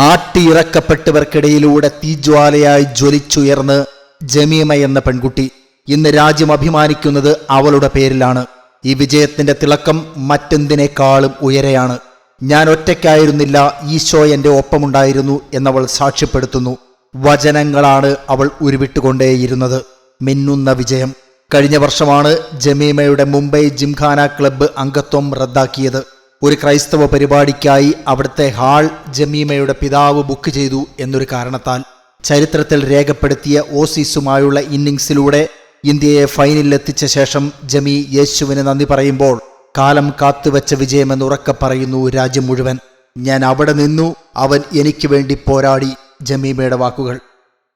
ആട്ടിയിറക്കപ്പെട്ടവർക്കിടയിലൂടെ തീജ്വാലയായി ജ്വലിച്ചുയർന്ന് ജമീമ എന്ന പെൺകുട്ടി ഇന്ന് രാജ്യം അഭിമാനിക്കുന്നത് അവളുടെ പേരിലാണ്. ഈ വിജയത്തിന്റെ തിളക്കം മറ്റെന്തിനേക്കാളും ഉയരെയാണ്. ഞാൻ ഒറ്റയ്ക്കായിരുന്നില്ല ഈശോ എന്റെ ഒപ്പമുണ്ടായിരുന്നു എന്നവൾ സാക്ഷ്യപ്പെടുത്തുന്നു. വചനങ്ങളാണ് അവൾ ഉരുവിട്ടുകൊണ്ടേയിരുന്നത്. മിന്നുന്ന വിജയം. കഴിഞ്ഞ വർഷമാണ് ജമീമയുടെ മുംബൈ ജിംഖാന ക്ലബ്ബ് അംഗത്വം റദ്ദാക്കിയത്. ഒരു ക്രൈസ്തവ പരിപാടിക്കായി അവിടുത്തെ ഹാൾ ജമീമയുടെ പിതാവ് ബുക്ക് ചെയ്തു എന്നൊരു കാരണത്താൽ ചരിത്രത്തിൽ രേഖപ്പെടുത്തിയ ഓസീസുമായുള്ള ഇന്നിംഗ്സിലൂടെ ഇന്ത്യയെ ഫൈനലിലെത്തിച്ച ശേഷം ജമി യേശുവിന് നന്ദി പറയുമ്പോൾ കാലം കാത്തുവെച്ച വിജയമെന്ന് ഉറക്കെ പറയുന്നു രാജ്യം മുഴുവൻ. ഞാൻ അവിടെ നിന്നു അവൻ എനിക്ക് വേണ്ടി പോരാടി ജമീമയുടെ വാക്കുകൾ.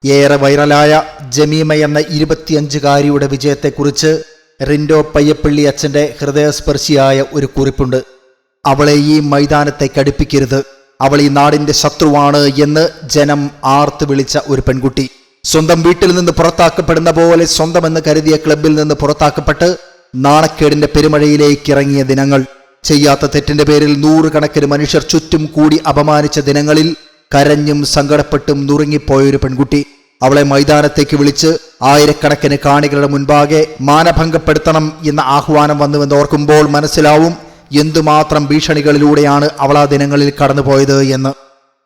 ഏറെ വൈറലായ ജമീമ എന്ന ഇരുപത്തിയഞ്ചുകാരിയുടെ വിജയത്തെക്കുറിച്ച് റിൻഡോ പയ്യപ്പള്ളി അച്ഛന്റെ ഹൃദയസ്പർശിയായ ഒരു കുറിപ്പുണ്ട്. അവളെ ഈ മൈതാനത്തേക്ക് അടുപ്പിക്കരുത് അവൾ ഈ നാടിന്റെ ശത്രുവാണ് എന്ന് ജനം ആർത്ത് വിളിച്ച ഒരു പെൺകുട്ടി. സ്വന്തം വീട്ടിൽ നിന്ന് പുറത്താക്കപ്പെടുന്ന പോലെ സ്വന്തമെന്ന് കരുതിയ ക്ലബിൽ നിന്ന് പുറത്താക്കപ്പെട്ട് നാണക്കേടിന്റെ പെരുമഴയിലേക്ക് ഇറങ്ങിയ ദിനങ്ങൾ. ചെയ്യാത്ത തെറ്റിന്റെ പേരിൽ നൂറുകണക്കിന് മനുഷ്യർ ചുറ്റും കൂടി അപമാനിച്ച ദിനങ്ങളിൽ കരഞ്ഞും സങ്കടപ്പെട്ടും നുറുങ്ങിപ്പോയൊരു പെൺകുട്ടി. അവളെ മൈതാനത്തേക്ക് വിളിച്ച് ആയിരക്കണക്കിന് കാണികളുടെ മുൻപാകെ മാനഭംഗപ്പെടുത്തണം എന്ന ആഹ്വാനം വന്നുവെന്ന് ഓർക്കുമ്പോൾ മനസ്സിലാവും എന്തുമാത്രം ഭീഷണികളിലൂടെയാണ് അവൾ ആ ദിനങ്ങളിൽ കടന്നുപോയത് എന്ന്.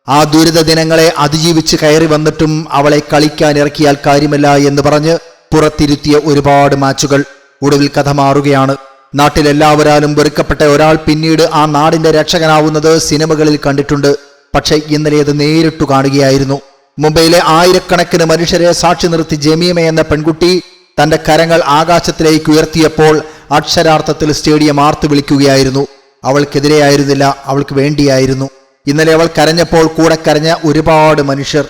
ആ ദുരിത ദിനങ്ങളെ അതിജീവിച്ച് കയറി വന്നിട്ടും അവളെ കളിക്കാൻ ഇറക്കിയാൽ കാര്യമല്ല എന്ന് പറഞ്ഞ് പുറത്തിരുത്തിയ ഒരുപാട് മാച്ചുകൾ ഒടുവിൽ കഥ മാറുകയാണ്. നാട്ടിലെല്ലാവരാലും വെറുക്കപ്പെട്ട ഒരാൾ പിന്നീട് ആ നാടിന്റെ രക്ഷകനാവുന്നത് സിനിമകളിൽ കണ്ടിട്ടുണ്ട്. പക്ഷേ ഇന്നലെ അത് നേരിട്ടു കാണുകയായിരുന്നു. മുംബൈയിലെ ആയിരക്കണക്കിന് മനുഷ്യരെ സാക്ഷി നിർത്തി ജമീമ എന്ന പെൺകുട്ടി തന്റെ കരങ്ങൾ ആകാശത്തിലേക്ക് ഉയർത്തിയപ്പോൾ അക്ഷരാർത്ഥത്തിൽ സ്റ്റേഡിയം ആർത്തു വിളിക്കുകയായിരുന്നു. അവൾക്കെതിരെയായിരുന്നില്ല അവൾക്ക് വേണ്ടിയായിരുന്നു. ഇന്നലെ അവൾ കരഞ്ഞപ്പോൾ കൂടെ കരഞ്ഞ ഒരുപാട് മനുഷ്യർ.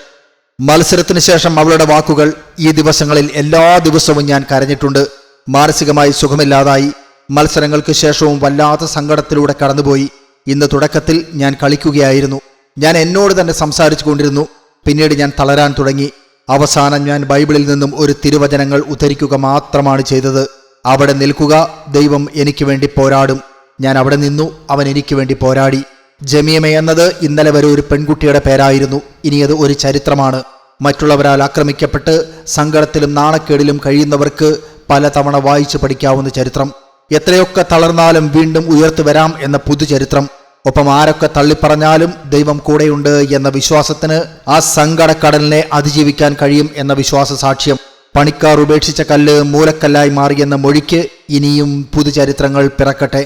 മത്സരത്തിന് ശേഷം അവളുടെ വാക്കുകൾ ഈ ദിവസങ്ങളിൽ എല്ലാ ദിവസവും ഞാൻ കരഞ്ഞിട്ടുണ്ട്. മാനസികമായി സുഖമില്ലാതായി. മത്സരങ്ങൾക്ക് ശേഷവും വല്ലാത്ത സങ്കടത്തിലൂടെ കടന്നുപോയി. ഇന്ന് തുടക്കത്തിൽ ഞാൻ കളിക്കുകയായിരുന്നു. ഞാൻ എന്നോട് തന്നെ സംസാരിച്ചു കൊണ്ടിരുന്നു. പിന്നീട് ഞാൻ തളരാൻ തുടങ്ങി. അവസാനം ഞാൻ ബൈബിളിൽ നിന്നും ഒരു തിരുവചനങ്ങൾ ഉദ്ധരിക്കുക മാത്രമാണ് ചെയ്തത്. അവിടെ നിൽക്കുക. ദൈവം എനിക്ക് വേണ്ടി പോരാടും. ഞാൻ അവിടെ നിന്നു. അവൻ എനിക്ക് വേണ്ടി പോരാടി. ജമീമ എന്നത് ഇന്നലെ വരെ ഒരു പെൺകുട്ടിയുടെ പേരായിരുന്നു. ഇനി അത് ഒരു ചരിത്രമാണ്. മറ്റുള്ളവരാൽ ആക്രമിക്കപ്പെട്ട് സങ്കടത്തിലും നാണക്കേടിലും കഴിയുന്നവർക്ക് പലതവണ വായിച്ചു പഠിക്കാവുന്ന ചരിത്രം. എത്രയൊക്കെ തളർന്നാലും വീണ്ടും ഉയർത്തു വരാം എന്ന പുതുചരിത്രം. ഒപ്പം ആരൊക്കെ തള്ളിപ്പറഞ്ഞാലും ദൈവം കൂടെയുണ്ട് എന്ന വിശ്വാസത്തിന് ആ സങ്കടക്കടലിനെ അതിജീവിക്കാൻ കഴിയും എന്ന വിശ്വാസ സാക്ഷ്യം പണിക്കാർ ഉപേക്ഷിച്ച കല്ല് മൂലക്കല്ലായി മാറിയെന്ന മൊഴിക്ക് ഇനിയും പുതുചരിത്രങ്ങൾ പിറക്കട്ടെ.